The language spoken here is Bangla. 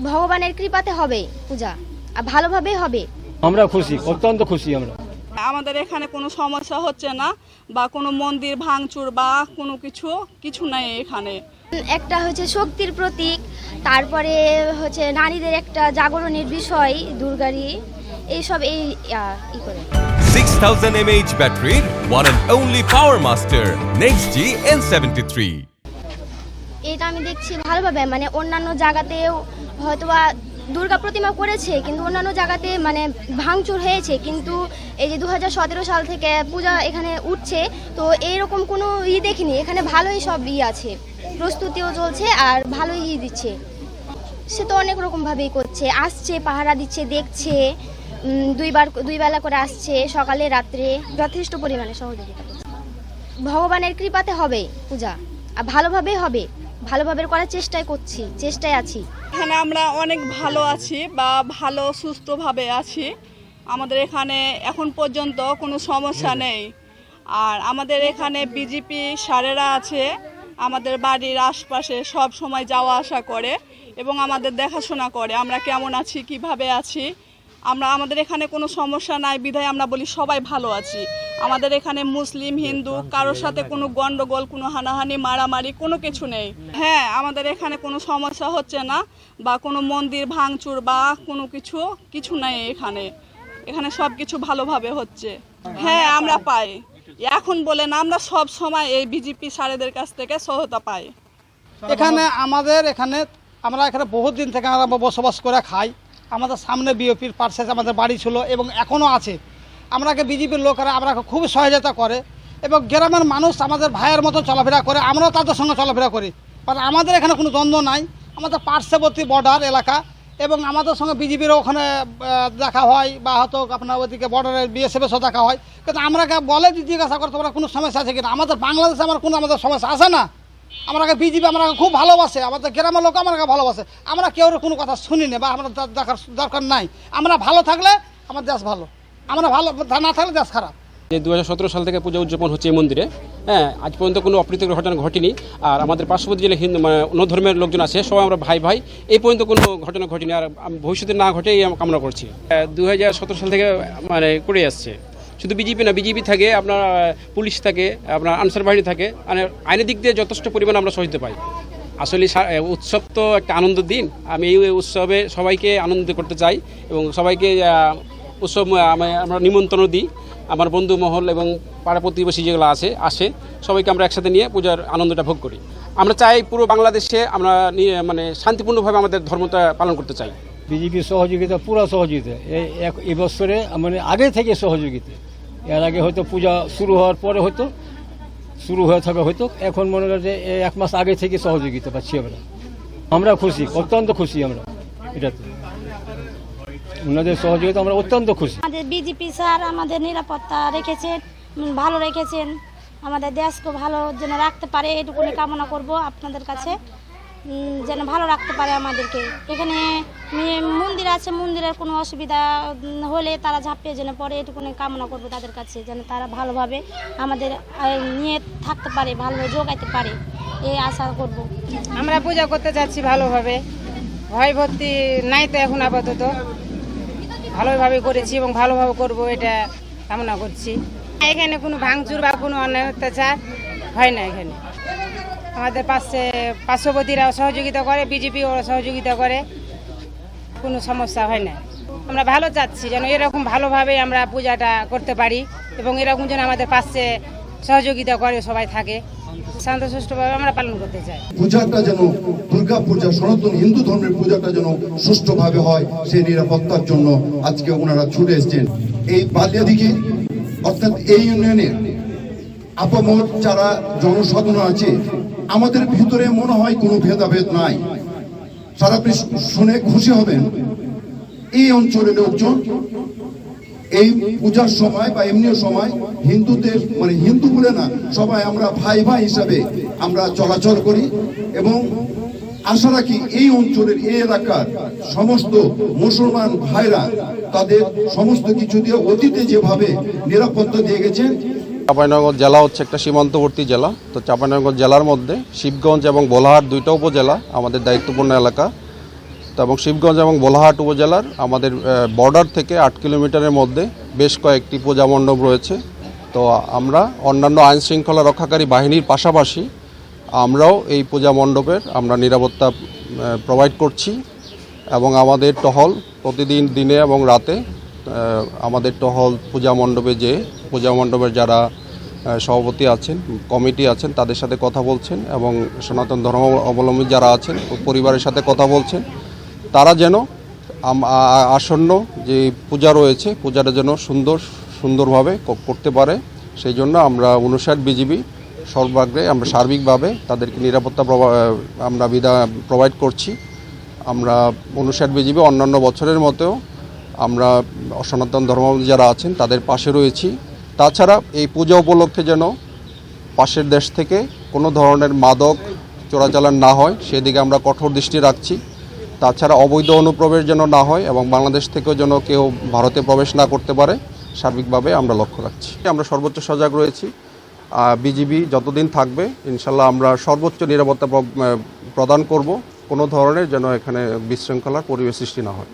ভগবানের কৃপাতে হবে পূজা আর ভালোভাবেই হবে। আমরা খুশি অত্যন্ত খুশি আমরা। আমাদের এখানে কোনো সমস্যা হচ্ছে না বা কোনো মন্দির ভাঙচুর বা কোনো কিছু কিছু নাই এখানে। একটা হচ্ছে শক্তির প্রতীক তারপরে হচ্ছে নারীদের একটা জাগরণের বিষয় দুর্গারি এইসব এই ই করে। 6000 mAh battery, one and only Power Master, Next G N73. এটা আমি দেখছি ভালোভাবে মানে অন্যান্য জায়গাতেও হয়তোবা দুর্গা প্রতিমা করেছে, কিন্তু অন্যান্য জায়গাতে মানে ভাঙচুর হয়েছে, কিন্তু এই যে দু হাজার সতেরো সাল থেকে পূজা এখানে উঠছে, তো এইরকম কোনো ই দেখিনি, এখানে ভালোই সব ই আছে, প্রস্তুতিও চলছে আর ভালোই ই দিচ্ছে। সে তো অনেক রকমভাবেই করছে, আসছে, পাহারা দিচ্ছে, দেখছে দুইবার দুই বেলা করে আসছে, সকালে, রাত্রে। যথেষ্ট পরিমাণে সহযোগিতা ভগবানের কৃপাতে হবে পূজা, আর ভালোভাবেই হবে। ভালোভাবে করার চেষ্টাই করছি, চেষ্টায় আছি। এখানে আমরা অনেক ভালো আছি বা ভালো, সুস্থভাবে আছি। আমাদের এখানে এখন পর্যন্ত কোনো সমস্যা নেই। আর আমাদের এখানে বিজেপি সারেরা আছে। আমাদের বাড়ির আশপাশে সব সময় যাওয়া আসা করে এবং আমাদের দেখাশোনা করে, আমরা কেমন আছি, কীভাবে আছি। আমরা, আমাদের এখানে কোনো সমস্যা নাই, বিধায় আমরা বলি সবাই ভালো আছি। আমাদের এখানে মুসলিম হিন্দু কারোর সাথে কোনো গন্ডগোল কোনো হানাহানি মারামারি কোনো কিছু নেই। হ্যাঁ আমাদের এখানে কোনো সমস্যা হচ্ছে না বা কোনো মন্দির ভাঙচুর বা কোনো কিছু কিছু নাই এখানে। এখানে সব কিছু ভালোভাবে হচ্ছে। হ্যাঁ আমরা পাই। এখন বলে না আমরা সব সময় এই বিজেপি সারেদের কাছ থেকে সহায়তা পাই। এখানে আমাদের এখানে আমরা এখানে বহুত দিন থেকে আমরা বসবাস করে খাই। আমাদের সামনে বিওপির পার্সেস আমাদের বাড়ি ছিল এবং এখনও আছে। আমরাকে বিজেপির লোকেরা আমরাকে খুব সহায়তা করে এবং গ্রামের মানুষ আমাদের ভাইয়ের মতো চলাফেরা করে, আমরাও তাদের সঙ্গে চলাফেরা করি। কারণ আমাদের এখানে কোনো দ্বন্দ্ব নাই, আমাদের পার্শ্ববর্তী বর্ডার এলাকা এবং আমাদের সঙ্গে বিজেপিরও ওখানে দেখা হয় বা হয়তো আপনার ওদিকে বর্ডারের বিএসএফের সাথে দেখা হয়। কিন্তু আমরাকে বলে জিজ্ঞাসা করতে পারে, কোনো সমস্যা আছে কিনা? আমাদের বাংলাদেশে আমার কোনো আমাদের সমস্যা আসে না? আমাকে বিজেপি আমরা খুব ভালোবাসে, আমাদের গ্রামের লোক আমাকে ভালোবাসে। আমরা কেউ কোনো কথা শুনি না বা আমরা দেখার দরকার নাই। আমরা ভালো থাকলে আমার দেশ ভালো। আমরা ভালো, না থাকলে দেশ খারাপ। যে দু হাজার সতেরো সাল থেকে পূজা উদযাপন হচ্ছে এই মন্দিরে হ্যাঁ আজ পর্যন্ত কোনো অপ্রীতিকর ঘটনা ঘটেনি। আর আমাদের পার্শ্ববর্তী জেলে হিন্দু মানে অন্য ধর্মের লোকজন আছে, সবাই আমরা ভাই ভাই, এই পর্যন্ত কোনো ঘটনা ঘটেনি। আর ভবিষ্যতে না ঘটে এই কামনা করছি। দু হাজার সতেরো সাল থেকে মানে করে আসছে। শুধু বিজেপি না, বিজেপি থাকে, আপনার পুলিশ থাকে, আপনার আনসার বাহিনী থাকে মানে আইনের দিক দিয়ে যথেষ্ট পরিমাণে আমরা সহিত পাই। আসলে উৎসব তো একটা আনন্দের দিন। আমি এই উৎসবে সবাইকে আনন্দ করতে চাই এবং সবাইকে উৎসব আমরা নিমন্ত্রণ দিই। আমার বন্ধু মহল এবং পাড়া প্রতিবেশী যেগুলো আছে, আসে, সবাইকে আমরা একসাথে নিয়ে পূজার আনন্দটা ভোগ করি। আমরা চাই পুরো বাংলাদেশে আমরা মানে শান্তিপূর্ণভাবে আমাদের ধর্মটা পালন করতে চাই। বিজেপির সহযোগিতা, পুরো সহযোগিতা। এই এক এবছরে মানে আগে থেকে সহযোগিতা। এর আগে হয়তো পূজা শুরু হওয়ার পরে হয়তো, শুরু হয়ে থাকা হয়তো, এখন মনে হয় যে এক মাস আগে থেকে সহযোগিতা পাচ্ছি আমরা। আমরা খুশি, অত্যন্ত খুশি আমরা। এটাতে। ওনাদের সহযোগিতা আমরা অত্যন্ত খুশি। আমাদের বিজেপি স্যার আমাদের নিরাপত্তা রেখেছেন ভালো রেখেছেন। আমাদের দেশকে ভালো যেন রাখতে পারে এটুকুনি কামনা করব আপনাদের কাছে যেন ভালো রাখতে পারে আমাদেরকে। এখানে মন্দির আছে মন্দিরের কোনো অসুবিধা হলে তারা ঝাঁপিয়ে যেন পরে এটুকুনি কামনা করব তাদের কাছে যেন তারা ভালোভাবে আমাদের নিয়ে থাকতে পারে ভালোভাবে যোগাইতে পারে এই আশা করব। আমরা পূজা করতে যাচ্ছি ভালোভাবে। ভয় ভর্তি নাই তো এখন আপাতত। ভালোভাবে করেছি এবং ভালোভাবে করব এটা কামনা করছি। এখানে কোনো ভাঙচুর বা কোনো অন্যায় অত্যাচার হয় না এখানে। আমাদের পাশে পার্শ্ববর্তীরাও সহযোগিতা করে, বিজেপিও সহযোগিতা করে, কোনো সমস্যা হয় না। আমরা ভালো চাচ্ছি যেন এরকম ভালোভাবে আমরা পূজাটা করতে পারি এবং এরকম যেন আমাদের পাশে সহযোগিতা করে, সবাই থাকে। শান্তসুষ্ঠুভাবে আমরা পালন করতে চাই। পূজাটা যেন দুর্গা পূজা, সনাতন হিন্দু ধর্মের পূজাটা যেন সুষ্ঠুভাবে হয় সেই নিরাপত্তার জন্য আজকে ওনারা ছুটে এসেছেন। এই বালিয়াদিঘি, অর্থাৎ এই ইউনিয়নের আপামর যারা জনসাধারণ আছে, আমাদের ভিতরে মনে হয় কোনো ভেদাভেদ নাই। সারা আপনি শুনে খুশি হবেন। এই অঞ্চলের লোকজন এই পূজার সময় বা এমনি সময় হিন্দুদের মানে হিন্দু বলে না, সবাই আমরা ভাই ভাই হিসাবে আমরা চলাচল করি এবং আশা রাখি এই অঞ্চলের, এই এলাকার সমস্ত মুসলমান ভাইরা তাদের সমস্ত কিছু দিয়ে অতীতে যেভাবে নিরাপত্তা দিয়ে গেছেন। চাঁপাইনগর জেলা হচ্ছে একটা সীমান্তবর্তী জেলা। তো চাঁপাইনগর জেলার মধ্যে শিবগঞ্জ এবং বোলাহাট দুইটা উপজেলা আমাদের দায়িত্বপূর্ণ এলাকা। এবং শিবগঞ্জ এবং বোলাহাট উপজেলার আমাদের বর্ডার থেকে আট কিলোমিটারের মধ্যে বেশ কয়েকটি পূজা মণ্ডপ রয়েছে। তো আমরা অন্যান্য আইন শৃঙ্খলা রক্ষাকারী বাহিনীর পাশাপাশি আমরাও এই পূজা মণ্ডপের আমরা নিরাপত্তা প্রোভাইড করছি এবং আমাদের টহল প্রতিদিন দিনে এবং রাতে আমাদের টহল পূজা মণ্ডপে যে পূজা মণ্ডপের যারা সভাপতি আছেন, কমিটি আছেন, তাদের সাথে কথা বলছেন এবং সনাতন ধর্ম অবলম্বী যারা আছেন, পরিবারের সাথে কথা বলছেন। তারা যেন আসন্ন যে পূজা রয়েছে, পূজাটা যেন সুন্দর, সুন্দরভাবে করতে পারে। সেই জন্য আমরা উনষাট বিজিবি সর্বাগ্রে আমরা সার্বিকভাবে তাদেরকে নিরাপত্তা আমরা বিধা প্রোভাইড করছি। আমরা উনষাট বিজিবি অন্যান্য বছরের মতেও আমরা সনাতন ধর্মাবলম্বী যারা আছেন তাদের পাশে রয়েছি। তাছাড়া এই পূজা উপলক্ষে যেন পাশের দেশ থেকে কোনো ধরনের মাদক চোরাচালান না হয়, সেদিকে আমরা কঠোর দৃষ্টি রাখছি। তাছাড়া অবৈধ অনুপ্রবেশ যেন না হয় এবং বাংলাদেশ থেকেও যেন কেউ ভারতে প্রবেশ না করতে পারে, সার্বিকভাবে আমরা লক্ষ্য রাখছি। আমরা সর্বোচ্চ সজাগ রয়েছি। বিজিবি যতদিন থাকবে, ইনশাল্লাহ আমরা সর্বোচ্চ নিরাপত্তা প্রদান করব। কোনো ধরনের যেন এখানে বিশৃঙ্খলার পরিবেশ সৃষ্টি না হয়।